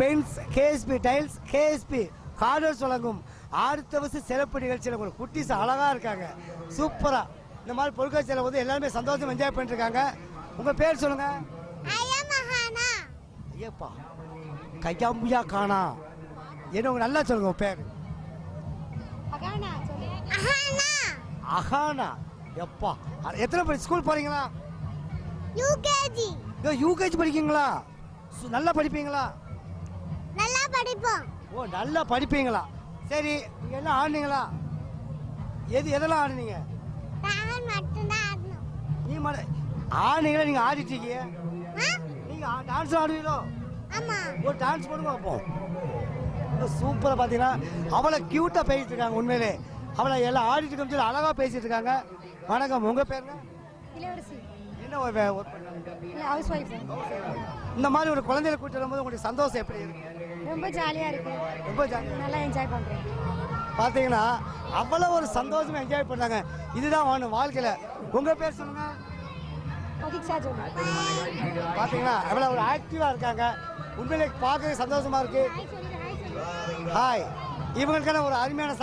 Paints KSP tiles KSP girders வழங்கும் அடுத்த வருஷம் சிறப்பு நிகழ்ச்சியில் உங்களுக்கு குட்டீஸ் அழகா இருக்காங்க. சூப்பரா. இந்த மாதிரி பொருட்காட்சியில் வந்து எல்லாருமே சந்தோஷம் என்ஜாய் பண்ணிட்டு இருக்காங்க. உங்க பேர் சொல்லுங்க. அயமஹானா. ஐயப்பா. கையாம்பியா காணா. என்ன உங்க நல்லா சொல்லுங்க உங்க பேர். அஹானா. எப்பா. எத்தனை படி ஸ்கூல் போறீங்களா? யூகேஜி யூகேஜி படிக்கீங்களா? நல்லா படிப்பீங்களா? படிப்போம். ஓ நல்லா படிப்பீங்களா? சரி நீங்க எல்லாம் ஆடுனீங்களா? எது எதெல்லாம் ஆடுனீங்க? நான் மட்டும்தான் ஆடணும். நீ மட ஆடுனீங்களா? நீங்க ஆடிட்டு இருக்கீங்க? நீங்க டான்ஸ் ஆடுவீங்களோ? ஆமா. ஒரு டான்ஸ் பண்ணுங்க அப்போ. சூப்பரா பாத்தீங்கன்னா அவளை கியூட்டா பேசிட்டு இருக்காங்க உண்மையிலே. அவளை எல்லாம் ஆடிட்டு இருக்கோம்னு சொல்லி அழகா பேசிட்டு இருக்காங்க. வணக்கம் உங்க பேருங்க இளவரசி. என்ன ஒரு வே- work பண்றாங்க? இல்லை ஹவுஸ் ஒய்ஃப் இந்த மாதிரி ஒரு குழந்தைகளை கூட்டிட்டு வரும்போது உங்களுக்கு சந்தோஷம் எப்படி இருக்கு? ரொம்ப ஜாலியாக இருக்கு. ரொம்ப ஜாலியா நல்லா என்ஜாய் பண்ணுறேன் பாத்தீங்கன்னா அவ்வளவு ஒரு சந்தோஷமா என்ஜாய் பண்ணாங்க இதுதான் வேணும் வாழ்க்கையில. உங்க பேர் சொல்லுங்க. பாத்தீங்கன்னா எவ்வளவு ஒரு ஆக்டிவா இருக்காங்க. உண்மையிலே பார்க்கவே சந்தோஷமா இருக்கு. ஹாய் இவங்களுக்கான ஒரு அருமையான